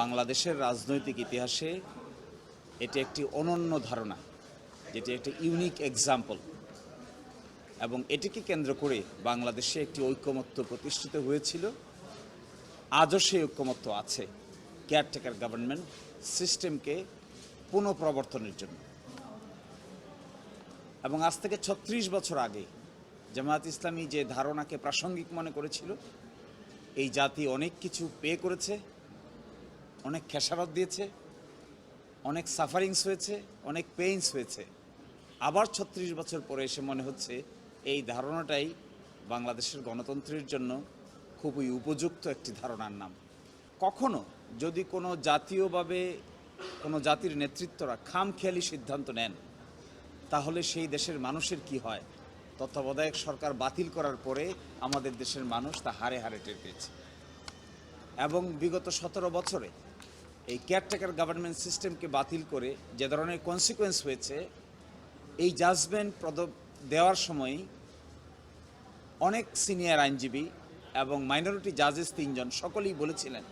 বাংলাদেশের রাজনৈতিক ইতিহাসে এটি একটি অনন্য ধারণা, যেটি একটি ইউনিক এক্সাম্পল এবং এটিকে কেন্দ্র করে বাংলাদেশে একটি ঐক্যমত্য প্রতিষ্ঠিত হয়েছিল। আজও সেই ঐক্যমত্য আছে কেয়ারটেকার গভর্নমেন্ট সিস্টেমকে পুনঃপ্রবর্তনের জন্য। এবং আজ থেকে ছত্রিশ বছর আগে জামায়াত ইসলামী যে ধারণাকে প্রাসঙ্গিক মনে করেছিল, এই জাতি অনেক কিছু পে করেছে। অনেক খেসারত দিয়েছে, অনেক সাফারিংস হয়েছে, অনেক পেইনস হয়েছে। আবার ছত্রিশ বছর পরে এসে মনে হচ্ছে এই ধারণাটাই বাংলাদেশের গণতন্ত্রের জন্য খুবই উপযুক্ত একটি ধারণার নাম। কখনো যদি কোনো জাতীয়ভাবে কোনো জাতির নেতৃত্বরা খামখেয়ালি সিদ্ধান্ত নেন, তাহলে সেই দেশের মানুষের কি হয়? তত্ত্বাবধায়ক সরকার বাতিল করার পরে আমাদের দেশের মানুষ তা হারে হারে টের পেয়েছে। এবং বিগত সতেরো বছরে এই কেয়ারটেকার গভর্নমেন্ট সিস্টেমকে বাতিল করে যে ধরনের কনসিকোয়েন্স হয়েছে, এই জাজমেন্ট পদ দেওয়ার সময়ই অনেক সিনিয়র আইনজীবী এবং মাইনরিটি জাজেস তিনজন সকলেই বলেছিলেন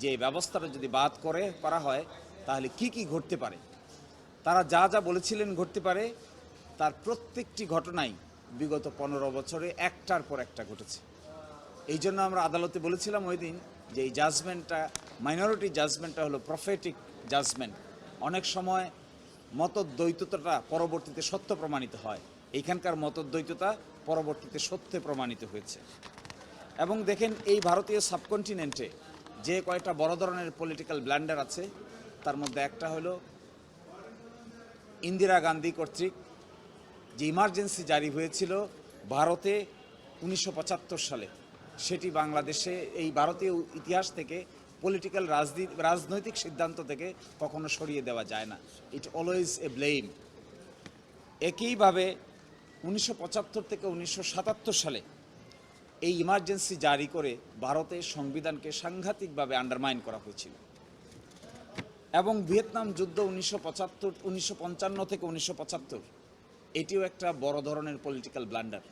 যে এই ব্যবস্থাটা যদি বাদ করে, করা হয়, তাহলে কি কি ঘটতে পারে? তারা যা যা বলেছিলেন ঘটতে পারে, তার প্রত্যেকটি ঘটনাই বিগত পনেরো বছরে একটার পর একটা ঘটেছে। এই জন্য আমরা আদালতে বলেছিলাম ওই দিন যে এই জাজমেন্টটা মাইনরিটি জাজমেন্টটা হলো প্রফেটিক জাজমেন্ট অনেক সময় মতদ্বৈততাটা পরবর্তীতে সত্য প্রমাণিত হয়। এইখানকার মতদ্বৈততা পরবর্তীতে সত্যে প্রমাণিত হয়েছে। এবং দেখেন এই ভারতীয় সাবকন্টিনেন্টে যে কয়েকটা বড় ধরনের পলিটিক্যাল ব্ল্যান্ডার আছে, তার মধ্যে একটা হলো ইন্দিরা গান্ধী কর্তৃক যে ইমার্জেন্সি জারি হয়েছিল ভারতে উনিশশো পঁচাত্তর সালে। সেটি বাংলাদেশে এই ভারতীয় ইতিহাস থেকে পলিটিক্যাল রাজনীতি, রাজনৈতিক সিদ্ধান্ত থেকে কখনো সরিয়ে দেওয়া যায় না। ইট অলওয়েজ এ ব্লেম একইভাবে উনিশশো পঁচাত্তর থেকে উনিশশো সাতাত্তর সালে এই ইমার্জেন্সি জারি করে ভারতের সংবিধানকে সাংঘাতিকভাবে আন্ডারমাইন করা হয়েছিল। এবং ভিয়েতনাম যুদ্ধ উনিশশো পঁচাত্তর, উনিশশো থেকে উনিশশো পঁচাত্তর, এটিও একটা বড় ধরনের পলিটিক্যাল ব্লান্ডার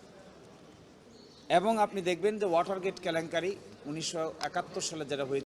এবং আপনি দেখবেন যে ওয়াটার গেট কেলেঙ্কারি উনিশশো একাত্তর সালে যেটা হয়েছে